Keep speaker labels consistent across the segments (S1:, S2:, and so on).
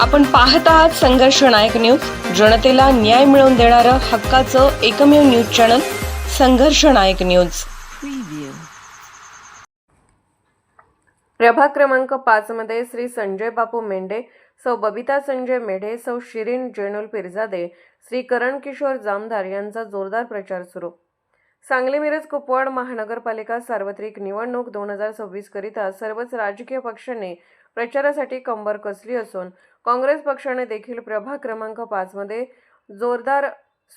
S1: आपण पाहत आहात संघर्ष नायक न्यूज. जनतेला न्याय मिळवून देणारं हक्काचं एकमेव न्यूज चॅनल संघर्ष नायक न्यूज. प्रभाग क्रमांक पाच मध्ये श्री संजय बापू मेंढे सौ बबिता संजय मेढे सौ शिरीन जेनुल पिरजादे श्री करण किशोर जामदार यांचा जोरदार प्रचार सुरू. सांगली मिरज कुपवाड महानगरपालिका सार्वत्रिक निवडणूक दोन हजार सव्वीस करिता सर्वच राजकीय पक्षांनी प्रचारासाठी कंबर कसली असून काँग्रेस पक्षाने देखील प्रभाग क्रमांक पाचमध्ये जोरदार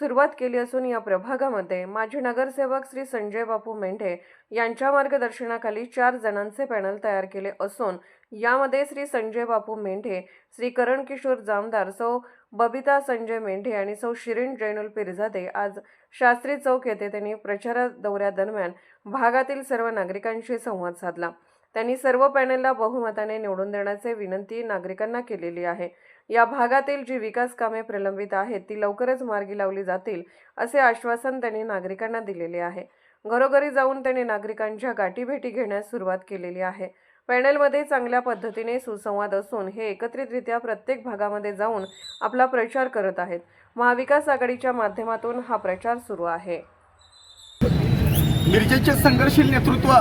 S1: सुरुवात केली असून या प्रभागामध्ये माजी नगरसेवक श्री संजय बापू मेंढे यांच्या मार्गदर्शनाखाली चार जणांचे पॅनल तयार केले असून यामध्ये श्री संजय बापू मेंढे श्री करण किशोर जामदार सौ बबिता संजय मेंढे आणि सौ शिरीन जैनुल पिरझादे आज शास्त्री चौक येथे त्यांनी प्रचार दौऱ्यादरम्यान भागातील सर्व नागरिकांशी संवाद साधला. त्यांनी सर्व पॅनलला बहुमताने निवडून देण्याचे विनंती नागरिकांना केलेली आहे. या भागातील जी विकास कामे प्रलंबित आहेत ती लवकरच मार्गी लावली जातील असे आश्वासन त्यांनी नागरिकांना दिलेले आहे. घरोघरी जाऊन त्यांनी नागरिकांच्या गाठीभेटी घेण्यास सुरुवात केलेली आहे. पॅनेलमध्ये चांगल्या पद्धतीने सुसंवाद असून हे एकत्रितरित्या प्रत्येक भागामध्ये जाऊन आपला प्रचार करत आहेत. महाविकास आघाडीच्या माध्यमातून हा प्रचार सुरू आहे.
S2: मिरजेचे संघर्षशील नेतृत्व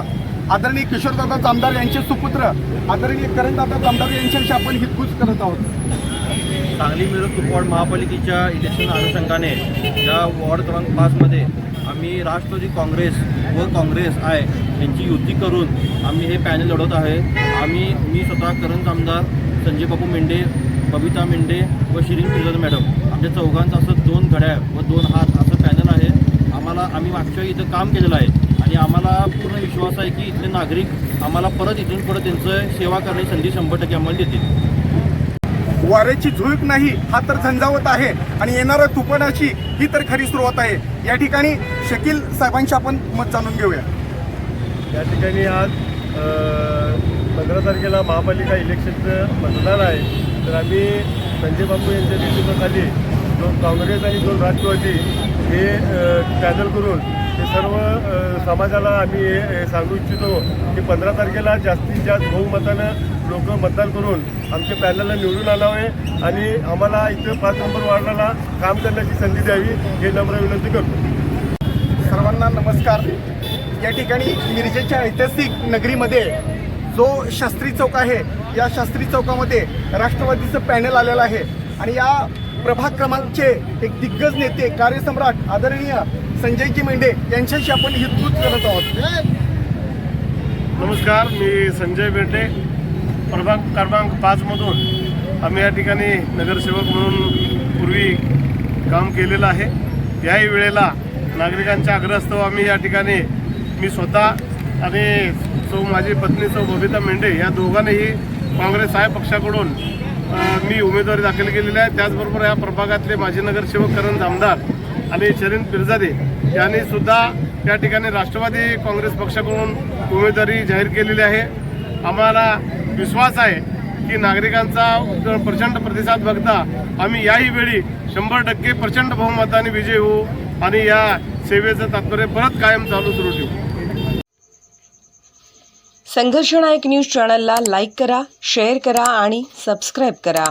S2: आदरणीय किशोरदादा जामदार यांचे सुपुत्र आदरणीय करणदादा जामदार यांच्याशी आपण हितगुज करत आहोत.
S3: सांगली मिरज कुपवाड महापालिकेच्या इलेक्शन अनुषंगाने या वॉर्ड क्रमांक पाचमध्ये आम्ही राष्ट्रवादी काँग्रेस व काँग्रेस आहे यांची युती करून आम्ही हे पॅनल लढवत आहे. आम्ही मी स्वतः करण आमदार संजय बापू मेंढे बबिता मेंढे व शिरीन पिरजाद मॅडम. आमच्या चौघांचं असं दोन घड्याळ व दोन हात असं पॅनल आहे. आम्हाला आम्ही मागच्या इथं काम केलेलं आहे आणि आम्हाला पूर्ण विश्वास आहे की इथले नागरिक आम्हाला परत इथून परत त्यांचं सेवा करण्याची संधी शंभर टक्के आम्हाला देतील
S2: वाऱ्याची झुळूक नाही हा तर झंझावत आहे. आणि येणाऱ्या तुफानाची ही तर खरी सुरुवात आहे. या ठिकाणी शकील साहेबांशी आपण मत जाणून घेऊया.
S4: या ठिकाणी आज पंधरा तारखेला महापालिका इलेक्शनचं मतदान आहे. तर आम्ही संजय बापू यांच्या नेतृत्वाखाली दोन काँग्रेस आणि दोन राष्ट्रवादी हे पॅनल करून हे सर्व समाजाला आम्ही हे सांगू इच्छितो की पंधरा तारखेला जास्तीत जास्त बहुमतानं लोक मतदान करून आमच्या पॅनलला निवडून आणावे आणि आम्हाला इथं पाच नंबर वार्डाला काम करण्याची संधी द्यावी हे नम्र विनंती करतो.
S2: सर्वांना नमस्कार. या ठिकाणी मिरजेच्या ऐतिहासिक नगरीमध्ये जो शास्त्री चौक आहे या शास्त्री चौकामध्ये राष्ट्रवादीचं पॅनल आलेलं आहे आणि या प्रभाग क्रमांकचे एक दिग्गज नेते कार्यसम्राट आदरणीय संजयजी मेंढे यांच्याशी आपण हितगुज करत आहोत.
S4: नमस्कार मी संजय बेंडे प्रभाग क्रमांक पाचमधून आम्ही या ठिकाणी नगरसेवक म्हणून पूर्वी काम केलेलं आहे. याही वेळेला नागरिकांच्या आग्रहास्तव आम्ही या ठिकाणी मी स्वतः आणि सौ माझी पत्नी सौ बबिता मेंढे या दोघांनीही काँग्रेस आहे पक्षाकडून मी उमेदवारी दाखल केलेली आहे. त्याचबरोबर या प्रभागातले माजी नगरसेवक करण जामदार आणि शरीन पिरजादे यांनी सुद्धा या ठिकाणी राष्ट्रवादी काँग्रेस पक्षाकडून उमेदवारी जाहीर केलेली आहे. आम्हाला विश्वास आहे की नागरिकांचा प्रचंड प्रतिसाद बघता आम्ही याही वेळी शंभर टक्के प्रचंड बहुमताने विजय होऊ आणि या सेवेचं तात्पर्य परत कायम चालू सुरू ठेवू.
S1: संघर्ष नायक न्यूज चॅनलला लाईक करा शेअर करा आणि सबस्क्राईब करा.